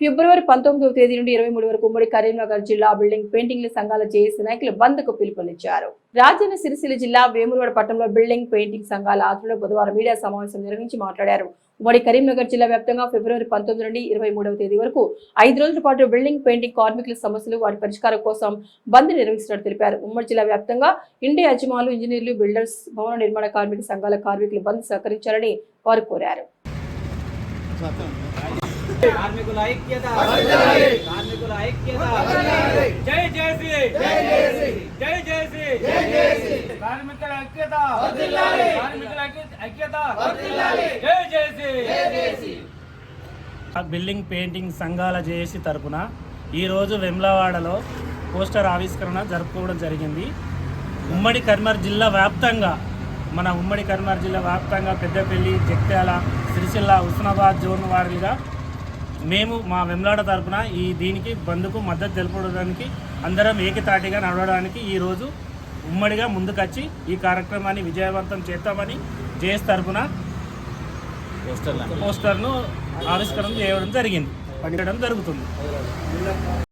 ఫిబ్రవరి పంతొమ్మిదవ తేదీ నుండి ఇరవై మూడు వరకు ఉమ్మడి కరీంనగర్ జిల్లా బిల్డింగ్ పెయింటింగ్ల సంఘాల జేఏసీ నాయకులు బంద్కు పిలుపునిచ్చారు. రాజన్న సిరిసిల్ల జిల్లా వేములవాడ పట్టణంలో బిల్డింగ్ పెయింటింగ్ సంఘాల ఆధ్వర్యంలో బుధవారం మీడియా సమావేశం నిర్వహించి మాట్లాడారు. ఉమ్మడి కరీంనగర్ జిల్లా వ్యాప్తంగా ఫిబ్రవరి పంతొమ్మిది నుండి ఇరవై మూడవ తేదీ వరకు ఐదు రోజుల పాటు బిల్డింగ్ పెయింటింగ్ కార్మికుల సమస్యలు వాటి పరిష్కారం కోసం బంద్ నిర్వహిస్తున్నట్టు తెలిపారు. ఉమ్మడి జిల్లా వ్యాప్తంగా ఇండియా యజమానులు ఇంజనీర్లు బిల్డర్స్ భవన నిర్మాణ కార్మిక సంఘాల కార్మికులు బంద్ సహకరించాలని వారు కోరారు. కార్మికుల ఐక్యత. కార్మికుల ఐక్యత. జై జేసీ. జై జేసీ. కార్మికుల ఐక్యత. కార్మికుల ఐక్యత. జై జేసీ. ఆ బిల్డింగ్ పెయింటింగ్ సంఘాల జేఏసీ తరపున ఈరోజు వెమ్లవాడలో పోస్టర్ ఆవిష్కరణ జరుపుకోవడం జరిగింది. ఉమ్మడి కర్మర్ జిల్లా వ్యాప్తంగా మన ఉమ్మడి కర్మర్ జిల్లా వ్యాప్తంగా పెద్దపల్లి జగిత్యాల సిరిసిల్ల హుస్నాబాద్ జోన్ వారీగా మేము మా వెమ్లాడ తరపున ఈ దీనికి బంద్కు మద్దతు తెలుపడానికి అందరం ఏకతాటిగా నడవడానికి ఈరోజు ఉమ్మడిగా ముందుకొచ్చి ఈ కార్యక్రమాన్ని విజయవంతం చేస్తామని జేఎస్ తరపున పోస్టర్ను ఆవిష్కరణ చేయడం జరిగింది. పండించడం జరుగుతుంది.